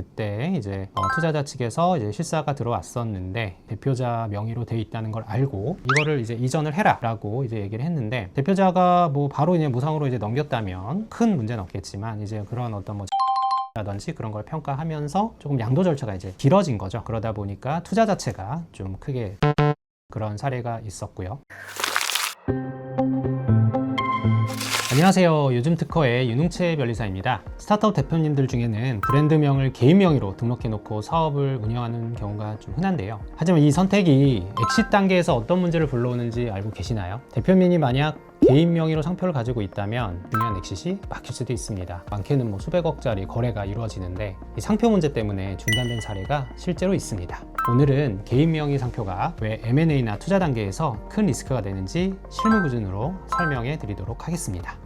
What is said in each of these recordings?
그때 이제 어, 투자자 측에서 이제 실사가 들어왔었는데 대표자 명의로 돼 있다는 걸 알고 이거를 이제 이전을 해라라고 이제 얘기를 했는데 대표자가 뭐 바로 이제 무상으로 이제 넘겼다면 큰 문제는 없겠지만 이제 그런 어떤 뭐 라든지 그런 걸 평가하면서 조금 양도 절차가 이제 길어진 거죠. 그러다 보니까 투자 자체가 좀 크게 그런 사례가 있었고요. 안녕하세요. 요즘 특허의 윤웅채 변리사입니다. 스타트업 대표님들 중에는 브랜드명을 개인 명의로 등록해놓고 사업을 운영하는 경우가 좀 흔한데요. 하지만 이 선택이 엑시 단계에서 어떤 문제를 불러오는지 알고 계시나요? 대표님이 만약 개인 명의로 상표를 가지고 있다면 중요한 엑시이 막힐 수도 있습니다. 많게는 뭐 수백억짜리 거래가 이루어지는데 이 상표 문제 때문에 중단된 사례가 실제로 있습니다. 오늘은 개인 명의 상표가 왜 M&A나 투자 단계에서 큰 리스크가 되는지 실무 기준으로 설명해 드리도록 하겠습니다.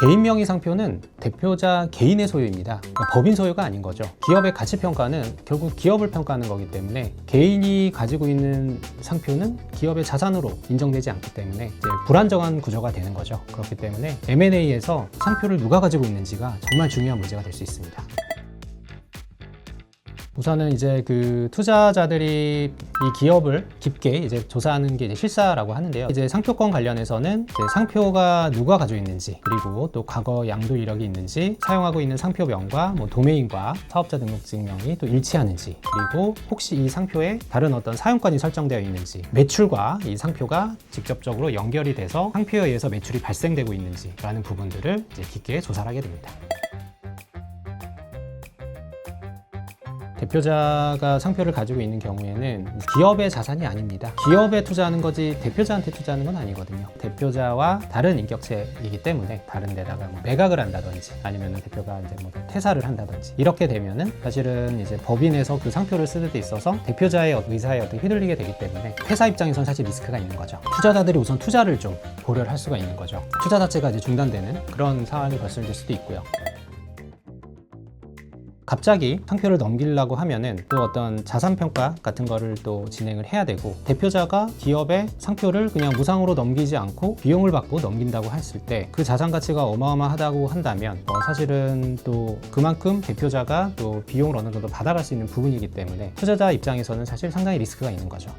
개인 명의 상표는 대표자 개인의 소유입니다. 그러니까 법인 소유가 아닌 거죠. 기업의 가치 평가는 결국 기업을 평가하는 거기 때문에 개인이 가지고 있는 상표는 기업의 자산으로 인정되지 않기 때문에 불안정한 구조가 되는 거죠. 그렇기 때문에 M&A에서 상표를 누가 가지고 있는지가 정말 중요한 문제가 될 수 있습니다. 우선은 이제 그 투자자들이 이 기업을 깊게 이제 조사하는 게 이제 실사라고 하는데요. 이제 상표권 관련해서는 이제 상표가 누가 가지고 있는지 그리고 또 과거 양도 이력이 있는지 사용하고 있는 상표명과 뭐 도메인과 사업자 등록증명이 또 일치하는지 그리고 혹시 이 상표에 다른 어떤 사용권이 설정되어 있는지 매출과 이 상표가 직접적으로 연결이 돼서 상표에 의해서 매출이 발생되고 있는지라는 부분들을 이제 깊게 조사를 하게 됩니다. 대표자가 상표를 가지고 있는 경우에는 기업의 자산이 아닙니다. 기업에 투자하는 거지 대표자한테 투자하는 건 아니거든요. 대표자와 다른 인격체이기 때문에 다른 데다가 뭐 매각을 한다든지 아니면 대표가 이제 뭐 퇴사를 한다든지 이렇게 되면은 사실은 이제 법인에서 그 상표를 쓰는 데 있어서 대표자의 의사에 어떻게 휘둘리게 되기 때문에 회사 입장에선 사실 리스크가 있는 거죠. 투자자들이 우선 투자를 좀 고려를 할 수가 있는 거죠. 투자 자체가 이제 중단되는 그런 상황이 발생될 수도 있고요. 갑자기 상표를 넘기려고 하면은 또 어떤 자산 평가 같은 거를 또 진행을 해야 되고 대표자가 기업의 상표를 그냥 무상으로 넘기지 않고 비용을 받고 넘긴다고 했을 때 그 자산 가치가 어마어마하다고 한다면 어, 사실은 또 그만큼 대표자가 또 비용을 어느 정도 받아갈 수 있는 부분이기 때문에 투자자 입장에서는 사실 상당히 리스크가 있는 거죠.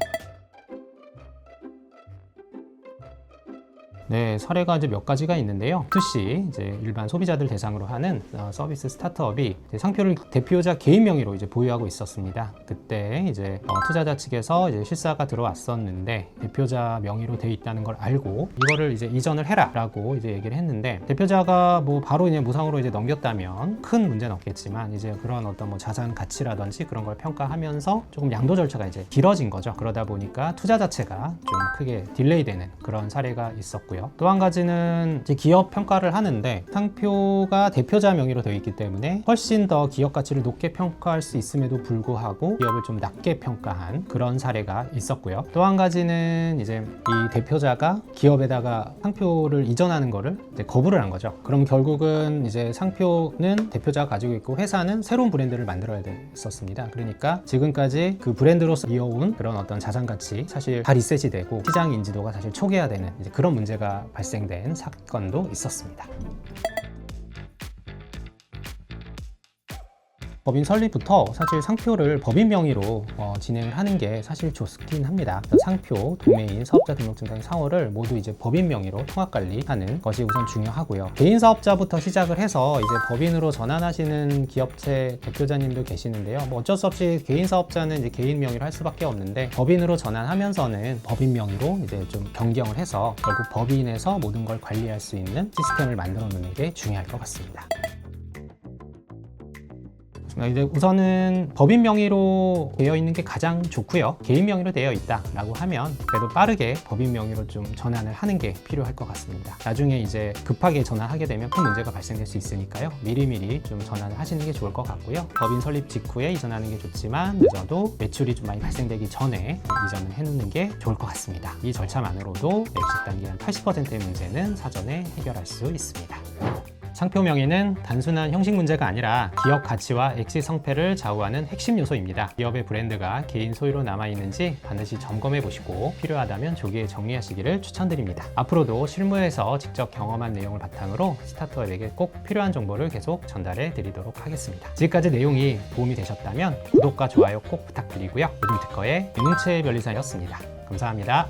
네, 사례가 이제 몇 가지가 있는데요. 2C 이제 일반 소비자들 대상으로 하는 어, 서비스 스타트업이 상표를 대표자 개인 명의로 이제 보유하고 있었습니다. 그때 이제 어, 투자자 측에서 이제 실사가 들어왔었는데 대표자 명의로 돼 있다는 걸 알고 이거를 이제 이전을 해라라고 이제 얘기를 했는데 대표자가 뭐 바로 이제 무상으로 이제 넘겼다면 큰 문제는 없겠지만 이제 그런 어떤 뭐 자산 가치라든지 그런 걸 평가하면서 조금 양도 절차가 이제 길어진 거죠. 그러다 보니까 투자 자체가 좀 크게 딜레이되는 그런 사례가 있었고요. 또 한 가지는 기업 평가를 하는데 상표가 대표자 명의로 되어 있기 때문에 훨씬 더 기업 가치를 높게 평가할 수 있음에도 불구하고 기업을 좀 낮게 평가한 그런 사례가 있었고요. 또 한 가지는 이제 이 대표자가 기업에다가 상표를 이전하는 거를 거부를 한 거죠. 그럼 결국은 이제 상표는 대표자가 가지고 있고 회사는 새로운 브랜드를 만들어야 됐었습니다. 그러니까 지금까지 그 브랜드로서 이어온 그런 어떤 자산 가치 사실 다 리셋이 되고 시장 인지도가 사실 초기화되는 그런 문제가 발생된 사건도 있었습니다. 법인 설립부터 사실 상표를 법인 명의로 어, 진행을 하는 게 사실 좋긴 합니다. 상표, 도메인, 사업자 등록증 등 상호를 모두 이제 법인 명의로 통합 관리하는 것이 우선 중요하고요. 개인 사업자부터 시작을 해서 이제 법인으로 전환하시는 기업체 대표자님도 계시는데요. 뭐 어쩔 수 없이 개인 사업자는 이제 개인 명의로 할 수밖에 없는데 법인으로 전환하면서는 법인 명의로 이제 좀 변경을 해서 결국 법인에서 모든 걸 관리할 수 있는 시스템을 만들어 놓는 게 중요할 것 같습니다. 이제 우선은 법인 명의로 되어 있는 게 가장 좋고요. 개인 명의로 되어 있다라고 하면 그래도 빠르게 법인 명의로 좀 전환을 하는 게 필요할 것 같습니다. 나중에 이제 급하게 전환하게 되면 큰 문제가 발생될 수 있으니까요. 미리미리 좀 전환을 하시는 게 좋을 것 같고요. 법인 설립 직후에 이전하는 게 좋지만 늦어도 매출이 좀 많이 발생되기 전에 이전을 해놓는 게 좋을 것 같습니다. 이 절차만으로도 엑식 단기 한 80%의 문제는 사전에 해결할 수 있습니다. 상표 명의는 단순한 형식 문제가 아니라 기업 가치와 엑시 성패를 좌우하는 핵심 요소입니다. 기업의 브랜드가 개인 소유로 남아있는지 반드시 점검해 보시고 필요하다면 조기에 정리하시기를 추천드립니다. 앞으로도 실무에서 직접 경험한 내용을 바탕으로 스타트업에게 꼭 필요한 정보를 계속 전달해 드리도록 하겠습니다. 지금까지 내용이 도움이 되셨다면 구독과 좋아요 꼭 부탁드리고요. 요즘 특허의 유능채 변리사였습니다. 감사합니다.